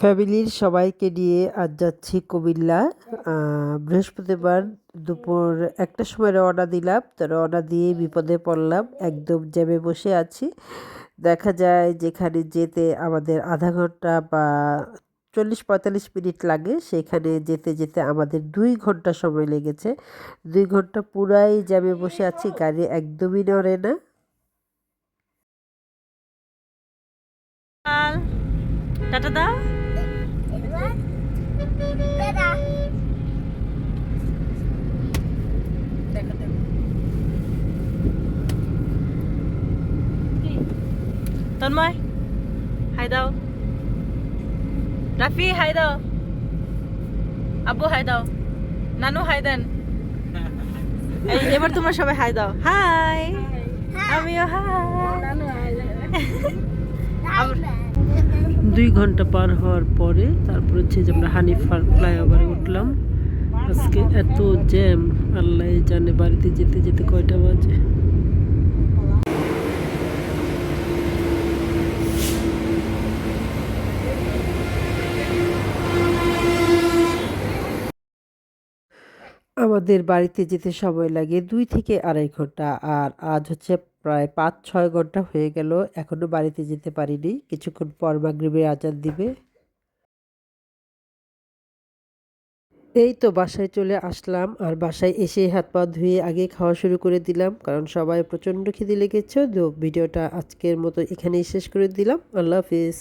ফ্যামিলির সবাইকে নিয়ে আজ যাচ্ছি কুমিল্লা। বৃহস্পতিবার দুপুর একটা সময় রওনা দিলাম, তো রওনা দিয়ে বিপদে পড়লাম, একদম জ্যামে বসে আছি। দেখা যায় যেখানে যেতে আমাদের আধা ঘণ্টা বা চল্লিশ পঁয়তাল্লিশ মিনিট লাগে, সেখানে যেতে যেতে আমাদের দুই ঘণ্টা সময় লেগেছে। দুই ঘণ্টা পুরাই জ্যামে বসে আছি, গাড়ি একদমই নড়ে না। টাটা দাও। দেখো দেখো তন্ময় হাই দাও। রাফি হাই দাও। আব্বু হাই দাও। নানু হাই দেন। এই এবার তোমরা সবাই হাই দাও। হাই। আমিও হাই। দুই ঘণ্টা পার হওয়ার পরে তারপর হচ্ছে যে আমরা হানিফার ফ্লাইওভারে উঠলাম। আজকে এত জ্যাম, আল্লাহ জানে বাড়িতে যেতে যেতে কয়টা বাজে। আমাদের বাড়িতে যেতে সময় লাগে দুই থেকে আড়াই ঘণ্টা, আর আজ হচ্ছে প্রায় পাঁচ ছয় ঘণ্টা হয়ে গেল, এখনও বাড়িতে যেতে পারিনি। কিছুক্ষণ পর মাগরিবের আজান দিবে। এই তো বাসায় চলে আসলাম। আর বাসায় এসে হাত পা ধুয়ে আগে খাওয়া শুরু করে দিলাম। কারণ সবাই প্রচণ্ড খিদে লেগেছে, তো ভিডিওটা আজকের মতো এখানেই শেষ করে দিলাম। আল্লাহ হাফিজ।